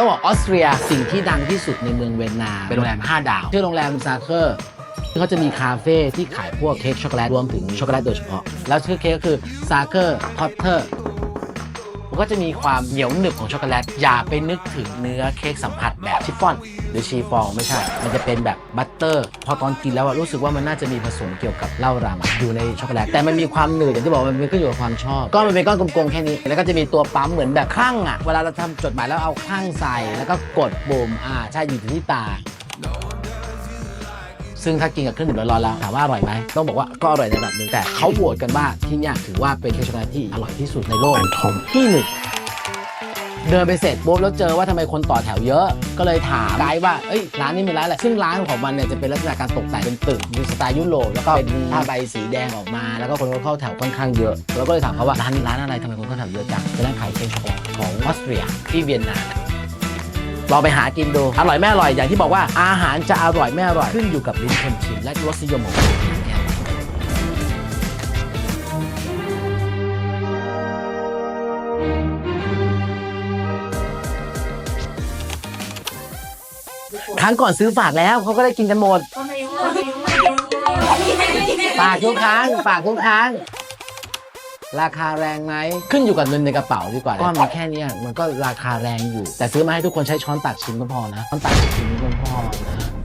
ต้องบอกออสเตรียสิ่งที่ดังที่สุดในเมืองเวียนนาเป็นโรงแรม 5 ดาวชื่อโรงแรมซาเคอร์เขาจะมีคาเฟ่ที่ขายพวกเค้กช็อกโกแลตรวมถึงช็อกโกแลตโดยเฉพาะ แล้วชื่อเค้กก็คือซาเคอร์พอตเตอร์ มันก็จะมีความเหนียวหนึบของช็อกโกแลต อย่าไปนึกถึงเนื้อเค้กสัมผัสแบบชิฟฟ่อน หรือชีฟองไม่ใช่ มันจะเป็นแบบบัตเตอร์ พอตอนกินแล้วอะรู้สึกว่ามันน่าจะมีผสมเกี่ยวกับเหล้ารำอยู่ในช็อกโกแลต แต่มันมีความหนืดอย่างที่บอกมันขึ้นอยู่กับความชอบ ก็มันเป็นก้อนกลมๆแค่นี้ แล้วก็จะมีตัวปั๊มเหมือนแบบคลั่งอะเวลาเราทำจดหมายแล้วเอาคลั่งใส่ แล้วก็กดปุ่มอ่าใช่อยู่ที่ตา ซึ่งถ้ากินกับเครื่องดื่มร้อนๆแล้วถามว่าอร่อยไหมต้องบอกว่าก็อร่อยในระดับหนึ่งแต่เขาโหวตกันว่าที่เนี่ยถือว่าเป็นเค้กช็อกโกแลตที่อร่อยที่สุดในโลกที่หนึ่ง เดินไปเสร็จปุ๊บแล้วเจอว่าทำไมคนต่อแถวเยอะ ก็เลยถามไกด์ว่าเอ้ยร้านนี้เป็นร้านอะไรซึ่งร้านของมันเนี่ยจะเป็นลักษณะการตกแต่งเป็นตึกดูสไตล์ยุโรปแล้วก็เป็นผ้าใบสีแดงออกมา แล้วก็คนก็เข้าแถวค่อนข้างเยอะแล้วก็เลยถามเขาว่าร้านนี้ร้านอะไรทำไมคนเข้าแถวเยอะจังเป็นร้านขายเค้กช็อกโกแลตของออสเตรียที่เวียนนา ลองไปหากินดู อร่อยไม่อร่อยอย่างที่บอกว่าอาหารจะอร่อยไม่อร่อยขึ้นอยู่กับลิ้นคนชิมและรสนิยมของคนกินแค่นั้นครั้งก่อนซื้อฝากแล้วเขาก็ได้กินกันหมด ฝากทุกครั้งฝากทุกครั้ง ราคาแรงไหมขึ้นอยู่กับเงินในกระเป๋าดีกว่าก็มีแค่เนี้ยมันก็ราคาแรงอยู่ แต่ซื้อมาให้ทุกคนใช้ช้อนตักชิมก็พอนะช้อนตักชิมก็พอนะ